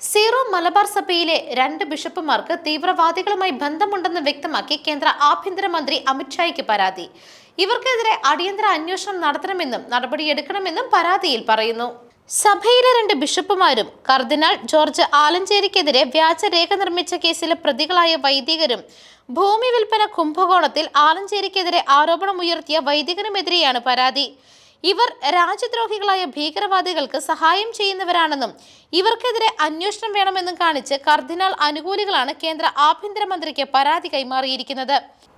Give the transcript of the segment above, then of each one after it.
Zero Malabar സഭയിലെ രണ്ട് ബിഷപ്പുമാർക്ക് തീവ്രവാദികളുമായി ബന്ധമുണ്ടെന്ന് വ്യക്തമാക്കി കേന്ദ്ര ആഭ്യന്തരമന്ത്രി അമിത്ഷായ്ക്ക് പരാതി. ഇവർക്കെതിരെ അടിയന്തര അന്വേഷണം നടത്തണമെന്നും നടപടിയെടുക്കണമെന്നും പരാതിയിൽ പറയുന്നു. സഭയിലെ രണ്ട് ബിഷപ്പുമാരും കർദിനാൾ ജോർജ് ആലഞ്ചേരിക്കെതിരെ വ്യാജരേഖ നിർമ്മിച്ച കേസിലെ പ്രതികളായ വൈദികരും ഭൂമി വിൽപ്പന കുംഭകോണത്തിൽ ആലഞ്ചേരിക്കെതിരെ ആരോപണം ആരോപണമുയർത്തിയ വൈദികനുമെതിരെയാണ് പരാതി. ഇവർ രാജ്യദ്രോഹികളായ ഭീകരവാദികൾക്ക് സഹായം ചെയ്യുന്നവരാണെന്നും ഇവർക്കെതിരെ അന്വേഷണം വേണമെന്നും കാണിച്ച് കർദിനാൾ അനുകൂലികളാണ് കേന്ദ്ര ആഭ്യന്തരമന്ത്രിക്ക് പരാതി കൈമാറിയിരിക്കുന്നത്.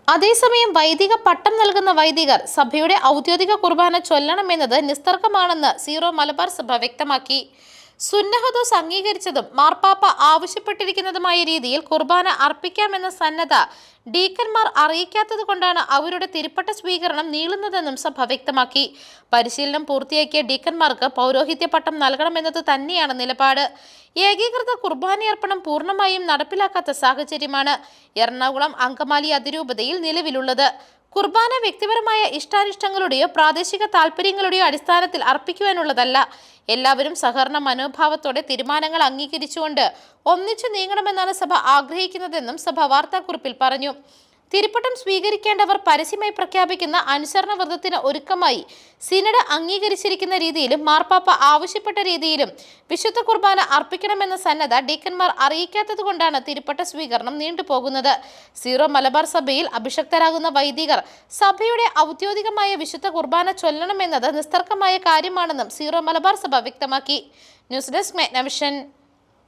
അതേസമയം വൈദിക പട്ടം നൽകുന്ന വൈദികർ സഭയുടെ ഔദ്യോഗിക കുർബാന ചൊല്ലണമെന്നത് നിസ്തർക്കമാണെന്ന് സീറോ മലബാർ സഭ വ്യക്തമാക്കി. സുന്നഹദോസ് അംഗീകരിച്ചതും മാർപ്പാപ്പ ആവശ്യപ്പെട്ടിരിക്കുന്നതുമായ രീതിയിൽ കുർബാന അർപ്പിക്കാമെന്ന സന്നദ്ധ ഡീക്കന്മാർ അറിയിക്കാത്തത് കൊണ്ടാണ് അവരുടെ തിരുപ്പട്ട സ്വീകരണം നീളുന്നതെന്നും സഭ വ്യക്തമാക്കി. പരിശീലനം പൂർത്തിയാക്കിയ ഡീക്കന്മാർക്ക് പൗരോഹിത്യ പട്ടം നൽകണമെന്നത് തന്നെയാണ് നിലപാട്. ഏകീകൃത കുർബാനയർപ്പണം പൂർണമായും നടപ്പിലാക്കാത്ത സാഹചര്യമാണ് എറണാകുളം അങ്കമാലി അതിരൂപതയിൽ നിലവിലുള്ളത്. കുർബാന വ്യക്തിപരമായ ഇഷ്ടാനിഷ്ടങ്ങളുടെയോ പ്രാദേശിക താല്പര്യങ്ങളുടെയോ അടിസ്ഥാനത്തിൽ അർപ്പിക്കുവാനുള്ളതല്ല. എല്ലാവരും സഹകരണ മനോഭാവത്തോടെ തീരുമാനങ്ങൾ അംഗീകരിച്ചുകൊണ്ട് ഒന്നിച്ചു നീങ്ങണമെന്നാണ് സഭ ആഗ്രഹിക്കുന്നതെന്നും സഭ വാർത്താക്കുറിപ്പിൽ പറഞ്ഞു. തിരുപ്പട്ടം സ്വീകരിക്കേണ്ടവർ പരസ്യമായി പ്രഖ്യാപിക്കുന്ന അനുസരണ വ്രതത്തിന് ഒരുക്കമായി സിനഡ് അംഗീകരിച്ചിരിക്കുന്ന രീതിയിലും മാർപ്പാപ്പ ആവശ്യപ്പെട്ട രീതിയിലും വിശുദ്ധ കുർബാന അർപ്പിക്കണമെന്ന സന്നദ്ധ ഡീക്കന്മാർ അറിയിക്കാത്തതുകൊണ്ടാണ് തിരുപ്പട്ട സ്വീകരണം നീണ്ടുപോകുന്നത്. സീറോ മലബാർ സഭയിൽ അഭിഷക്തരാകുന്ന വൈദികർ സഭയുടെ ഔദ്യോഗികമായ വിശുദ്ധ കുർബാന ചൊല്ലണമെന്നത് നിസ്തർക്കമായ കാര്യമാണെന്നും സീറോ മലബാർ സഭ വ്യക്തമാക്കി. News desk മെഗ്നവിഷൻ.